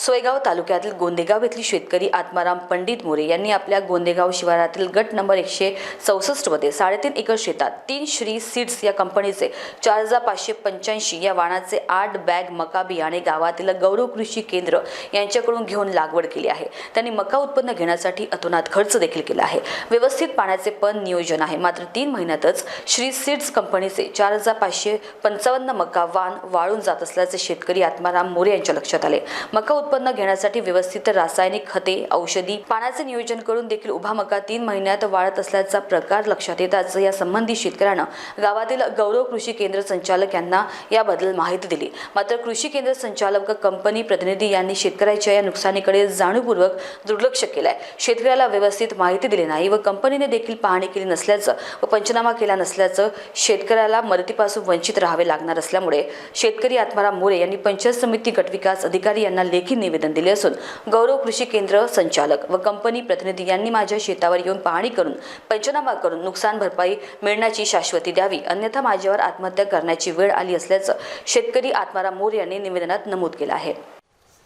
सोयगाव तालुक्यातील गोंदेगाव येथील शेतकरी आत्माराम पंडित मोरे यांनी आपल्या गोंदेगाव शिवारातील गट नंबर एकशे चौसष्टमध्ये साडेतीन एकर शेतात तीन श्री सीड्स या कंपनीचे चार हजार पाचशे पंच्याऐंशी या वाणाचे आठ बॅग मका बियाणे गावातील गौरव कृषी केंद्र यांच्याकडून घेऊन लागवड केली आहे. त्यांनी मका उत्पन्न घेण्यासाठी अतोनात खर्च देखील केला आहे. व्यवस्थित पाण्याचे पण नियोजन आहे. मात्र तीन महिन्यातच श्री सीड्स कंपनीचे चार हजार पाचशे पंचावन्न मका वाण वाळून जात असल्याचे शेतकरी आत्माराम मोरे यांच्या लक्षात आले. मका उत्पन्न घेण्यासाठी व्यवस्थित रासायनिक खते औषधी पाण्याचे नियोजन करून देखील उभा मका तीन महिन्यात वाढत असल्याचा प्रकार लक्षात येताच या संबंधित शेतकऱ्यानं गावातील गौरव कृषी केंद्र संचालक यांना याबद्दल माहिती दिली. मात्र कृषी केंद्र संचालक व कंपनी प्रतिनिधी यांनी शेतकऱ्याच्या या नुकसानीकडे जाणीवपूर्वक दुर्लक्ष केलंय. शेतकऱ्याला व्यवस्थित माहिती दिली नाही व कंपनीने देखील पाहणी केली नसल्याचं व पंचनामा केला नसल्याचं शेतकऱ्याला मदतीपासून वंचित राहावे लागणार असल्यामुळे शेतकरी आत्माराम मोरे यांनी पंचायत समिती गटविकास अधिकारी यांना लेखी निवेदन दिले असून गौरव कृषी केंद्र संचालक व कंपनी प्रतिनिधी यांनी माझ्या शेतावर येऊन पाहणी करून पंचनामा करून नुकसान भरपाई मिळण्याची शाश्वती द्यावी. अन्यथा माझ्यावर आत्महत्या करण्याची वेळ आली असल्याचं शेतकरी आत्माराम मोरे यांनी निवेदनात नमूद केलं आहे.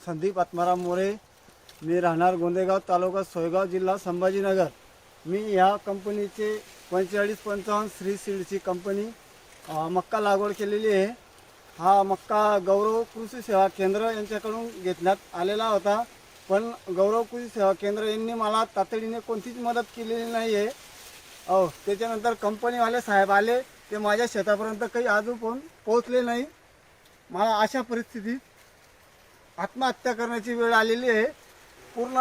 संदीप आत्माराम मोरे मी राहणार गोंदेगाव तालुका सोयगाव जिल्हा संभाजीनगर. मी ह्या कंपनीचे पंचेचाळीस पंचावन्न श्री सीडची कंपनी मक्का लागवड केलेली आहे. हा मक्का गौरव कृषी सेवा केंद्र यांच्याकडून घेतण्यात आलेला होता. पण गौरव कृषी सेवा केंद्र यांनी मला तातडीने कोणतीच मदत केलेली नाही आहे अहो त्याच्यानंतर कंपनीवाले साहेब आले. ते माझ्या शेतापर्यंत काही अजून पण पोहोचले नाही. मला अशा परिस्थितीत आत्महत्या करण्याची वेळ आलेली आहे. पूर्ण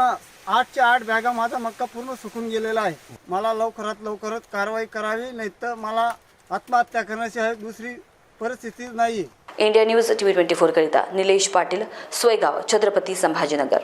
आठच्या आठ बॅगा माझा मक्का पूर्ण सुकून गेलेला आहे. मला लवकरात लवकरात कारवाई करावी नाही तर मला आत्महत्या करण्याची आहे दुसरी परिस्थिती नाही आहे India news T V twenty फोरकरिता Nilesh Patil Soygaon Chhatrapati Sambhajinagar.